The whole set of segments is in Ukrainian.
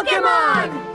Pokemon!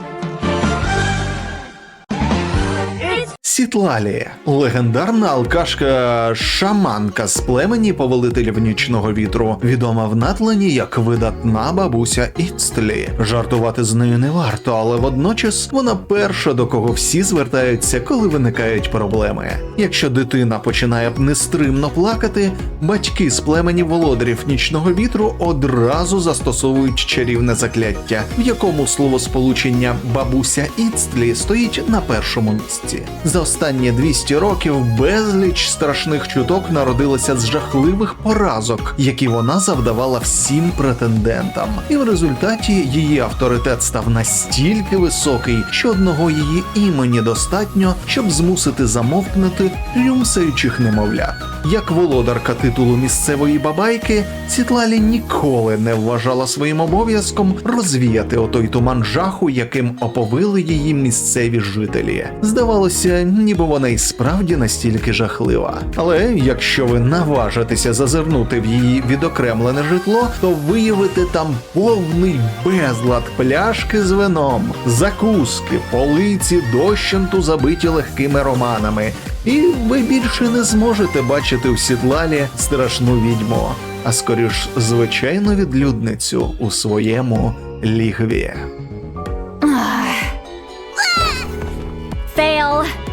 Сітлалі легендарна алкашка шаманка з племені повелителів нічного вітру, відома в Натлані як видатна бабуся Іцтлі. Жартувати з нею не варто, але водночас вона перша, до кого всі звертаються, коли виникають проблеми. Якщо дитина починає нестримно плакати, батьки з племені володарів нічного вітру одразу застосовують чарівне закляття, в якому словосполучення бабуся Іцтлі стоїть на першому місці. За останні 200 років безліч страшних чуток народилося з жахливих поразок, які вона завдавала всім претендентам. І в результаті її авторитет став настільки високий, що одного її імені достатньо, щоб змусити замовкнути рюмсаючих немовлят. Як володарка титулу місцевої бабайки, Сітлалі ніколи не вважала своїм обов'язком розвіяти отой туман жаху, яким оповили її місцеві жителі. Здавалося, ніби вона і справді настільки жахлива. Але якщо ви наважитеся зазирнути в її відокремлене житло, то виявите там повний безлад пляшки з вином, закуски, полиці дощенту забиті легкими романами. І ви більше не зможете бачити в сідлалі страшну відьму, а скоріш звичайну відлюдницю у своєму лігві. Fail.